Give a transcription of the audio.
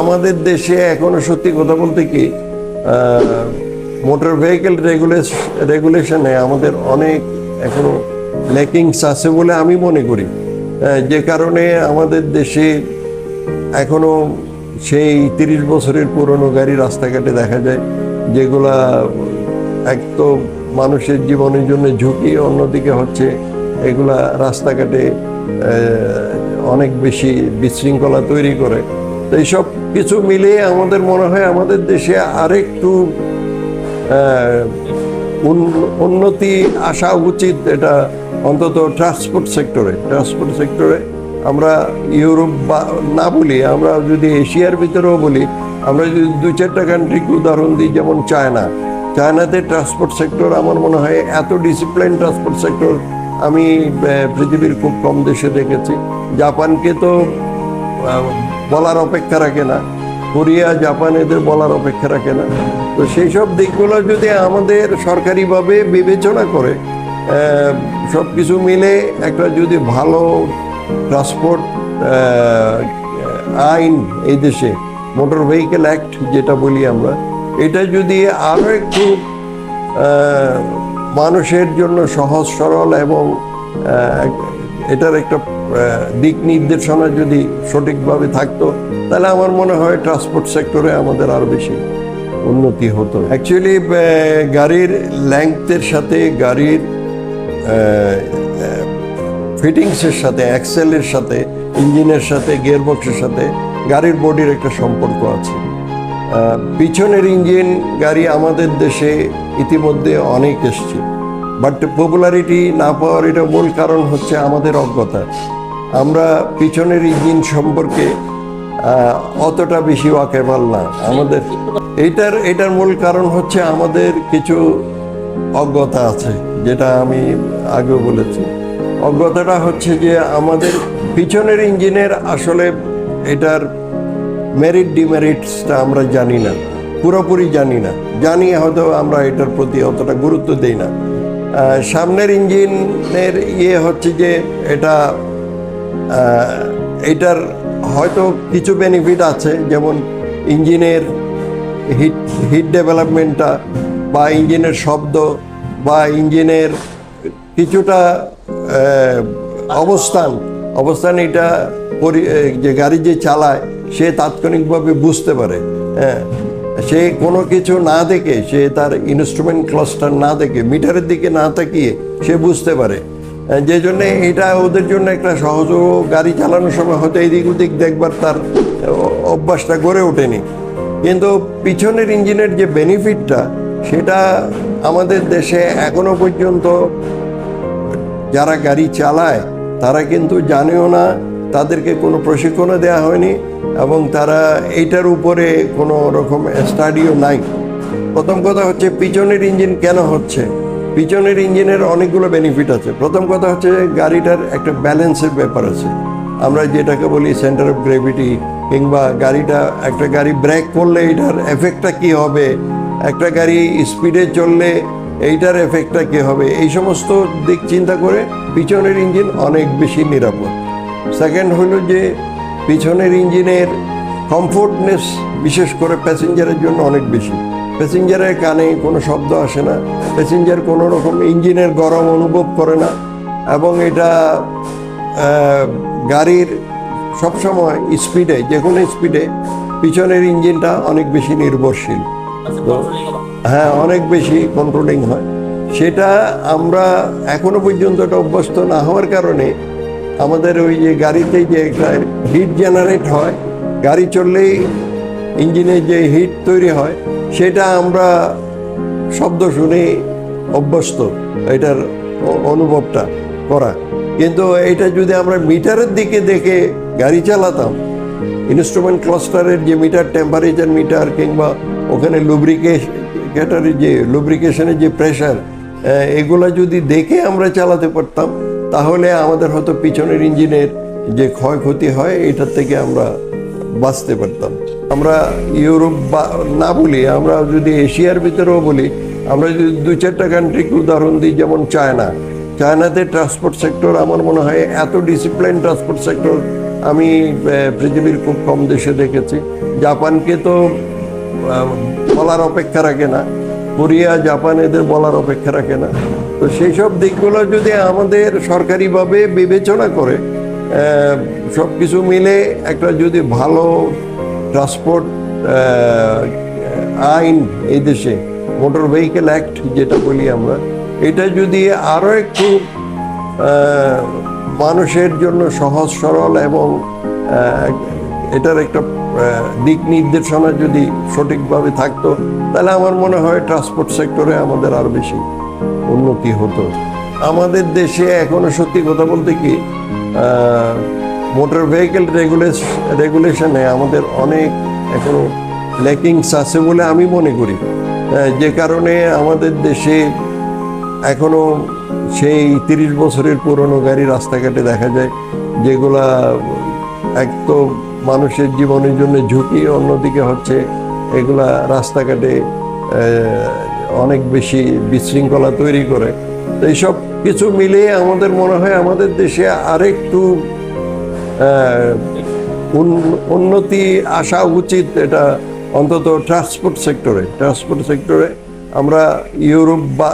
আমাদের দেশে এখনও সত্যি কথা বলতে কি মোটর ভেহিকেল রেগুলেশনে আমাদের অনেক এখনও ল্যাকিংস আছে বলে আমি মনে করি। যে কারণে আমাদের দেশে এখনও সেই তিরিশ বছরের পুরনো গাড়ি রাস্তাঘাটে দেখা যায়, যেগুলা এক তো মানুষের জীবনের জন্য ঝুঁকি, অন্যদিকে হচ্ছে এগুলা রাস্তাঘাটে অনেক বেশি বিশৃঙ্খলা তৈরি করে। এইসব কিছু মিলিয়ে আমাদের মনে হয় আমাদের দেশে আরেকটু উন্নতি আসা উচিত এটা অন্তত ট্রান্সপোর্ট সেক্টরে ট্রান্সপোর্ট সেক্টরে আমরা ইউরোপ বা, না বলি, আমরা যদি এশিয়ার ভিতরেও বলি, আমরা যদি দুই চারটা কান্ট্রিকে উদাহরণ দিই, যেমন চায়না চায়নাতে ট্রান্সপোর্ট সেক্টর আমার মনে হয় এত ডিসিপ্লিন ট্রান্সপোর্ট সেক্টর আমি পৃথিবীর খুব কম দেশে দেখেছি। জাপানকে তো বলার অপেক্ষা রাখে না। কোরিয়া, জাপান এদের বলার অপেক্ষা রাখে না। তো সেই সব দিকগুলো যদি আমাদের সরকারিভাবে বিবেচনা করে সব কিছু মিলে একটা যদি ভালো ট্রান্সপোর্ট আইন এই দেশে মোটর ভেহিকেল অ্যাক্ট যেটা বলি আমরা, এটা যদি আরও একটু মানুষের জন্য সহজ, সরল এবং এটার একটা দিক নির্দেশনা যদি সঠিকভাবে থাকতো, তাহলে আমার মনে হয় ট্রান্সপোর্ট সেক্টরে আমাদের আরও বেশি উন্নতি হতো। অ্যাকচুয়ালি গাড়ির ল্যাংথের সাথে, গাড়ির ফিটিংসের সাথে অ্যাক্সেলের সাথে ইঞ্জিনের সাথে গিয়ারবক্সের সাথে গাড়ির বডির একটা সম্পর্ক আছে। পিছনের ইঞ্জিন গাড়ি আমাদের দেশে ইতিমধ্যে অনেক এসছে। বাট পপুলারিটি না পাওয়ার এটা মূল কারণ হচ্ছে আমাদের অজ্ঞতা। আমরা পিছনের ইঞ্জিন সম্পর্কে অতটা বেশি ওয়াকেবল না। আমাদের এইটার, এটার মূল কারণ হচ্ছে আমাদের কিছু অজ্ঞতা আছে, যেটা আমি আগেও বলেছি। অজ্ঞতাটা হচ্ছে যে আমাদের পিছনের ইঞ্জিনের আসলে এটার মেরিট ডিমেরিটসটা আমরা জানি না। পুরোপুরি জানি না। জানি হয়তো আমরা এটার প্রতি অতটা গুরুত্ব দেই না। সামনের ইঞ্জিনের ইয়ে হচ্ছে যে এটা এটার হয়তো কিছু বেনিফিট আছে, যেমন ইঞ্জিনের হিট হিট ডেভেলপমেন্টটা বা ইঞ্জিনের শব্দ বা ইঞ্জিনের কিছুটা অবস্থান অবস্থান এটা যে গাড়ি যে চালায়, সে তাৎক্ষণিকভাবে বুঝতে পারে হ্যাঁ। সে কোনো কিছু না দেখে, সে তার ইনস্ট্রুমেন্ট ক্লাস্টার না দেখে, মিটারের দিকে না তাকিয়ে সে বুঝতে পারে। যে জন্য এটা ওদের জন্য একটা সহজ গাড়ি চালানোর সময় হয়তো এদিক ওদিক দেখবার তার অভ্যাসটা গড়ে ওঠেনি। কিন্তু পিছনের ইঞ্জিনের যে বেনিফিটটা সেটা আমাদের দেশে এখনও পর্যন্ত যারা গাড়ি চালায়, তারা কিন্তু জানেও না তাদেরকে কোনো প্রশিক্ষণও দেওয়া হয়নি এবং তারা এইটার উপরে কোনো রকম স্টাডিও নাই। প্রথম কথা হচ্ছে পিছনের ইঞ্জিন কেন হচ্ছে? পিছনের ইঞ্জিনের অনেকগুলো বেনিফিট আছে। প্রথম কথা হচ্ছে গাড়িটার একটা ব্যালেন্সের ব্যাপার আছে। আমরা যেটাকে বলি সেন্টার অফ গ্রেভিটি কিংবা গাড়িটা, একটা গাড়ি ব্রেক করলে এটার এফেক্টটা কি হবে? একটা গাড়ি স্পিডে চললে এইটার এফেক্টটা কি হবে? এই সমস্ত দিক চিন্তা করে পিছনের ইঞ্জিন অনেক বেশি নিরাপদ। সেকেন্ড হলো যে পিছনের ইঞ্জিনের কমফোর্টনেস বিশেষ করে প্যাসেঞ্জারের জন্য অনেক বেশি। প্যাসেঞ্জারের কানে কোনো শব্দ আসে না প্যাসেঞ্জার কোনো রকম ইঞ্জিনের গরম অনুভব করে না এবং এটা গাড়ির সবসময় স্পিডে যে কোনো স্পিডে পিছনের ইঞ্জিনটা অনেক বেশি নির্ভরশীল। হ্যাঁ অনেক বেশি কন্ট্রোলিং হয়। সেটা আমরা এখনও পর্যন্ত এটা অভ্যস্ত না হওয়ার কারণে আমাদের ওই যে গাড়িতে যে একটা হিট জেনারেট হয়, গাড়ি চললেই ইঞ্জিনের যে হিট তৈরি হয়, সেটা আমরা শব্দ শুনে অভ্যস্ত এটার অনুভবটা করা। কিন্তু এটা যদি আমরা মিটারের দিকে দেখে গাড়ি চালাতাম ইনস্ট্রুমেন্ট ক্লাস্টারের যে মিটার টেম্পারেচার মিটার কিংবা ওখানে লুব্রিকেটারের যে লুব্রিকেশনের যে প্রেশার এগুলা যদি দেখে আমরা চালাতে পারতাম তাহলে আমাদের হয়তো পিছনের ইঞ্জিনের যে ক্ষয়ক্ষতি হয়, এটার থেকে আমরা বাঁচতে পারতাম। আমরা ইউরোপ বা, না বলি, আমরা যদি এশিয়ার ভিতরেও বলি, আমরা যদি দু চারটা কান্ট্রিকে উদাহরণ দিই, যেমন চায়না। চায়নাতে ট্রান্সপোর্ট সেক্টর আমার মনে হয় এত ডিসিপ্লিন ট্রান্সপোর্ট সেক্টর আমি পৃথিবীর খুব কম দেশে দেখেছি। জাপানকে তো বলার অপেক্ষা রাখে না। কোরিয়া, জাপান এদের বলার অপেক্ষা রাখে না। তো সেই সব দিকগুলো যদি আমাদের সরকারিভাবে বিবেচনা করে সব কিছু মিলে একটা যদি ভালো ট্রান্সপোর্ট আইন এই দেশে মোটর ভেহিকেল অ্যাক্ট যেটা বলি আমরা, এটা যদি আরও একটু মানুষের জন্য সহজ, সরল এবং এটার একটা দিক নির্দেশনা যদি সঠিকভাবে থাকতো, তাহলে আমার মনে হয় ট্রান্সপোর্ট সেক্টরে আমাদের আরও বেশি উন্নতি হতো। আমাদের দেশে এখনও সত্যি কথা বলতে কি মোটর ভেহিকেল রেগুলেশনে আমাদের অনেক এখনও ল্যাকিংস আছে বলে আমি মনে করি। যে কারণে আমাদের দেশে এখনও সেই তিরিশ বছরের পুরনো গাড়ি রাস্তাঘাটে দেখা যায়, যেগুলা এক তো মানুষের জীবনের জন্য ঝুঁকি, অন্যদিকে হচ্ছে এগুলা রাস্তাঘাটে অনেক বেশি বিশৃঙ্খলা তৈরি করে। এইসব কিছু মিলিয়ে আমাদের মনে হয় আমাদের দেশে আরেকটু উন্নতি আসা উচিত এটা অন্তত ট্রান্সপোর্ট সেক্টরে ট্রান্সপোর্ট সেক্টরে আমরা ইউরোপ বা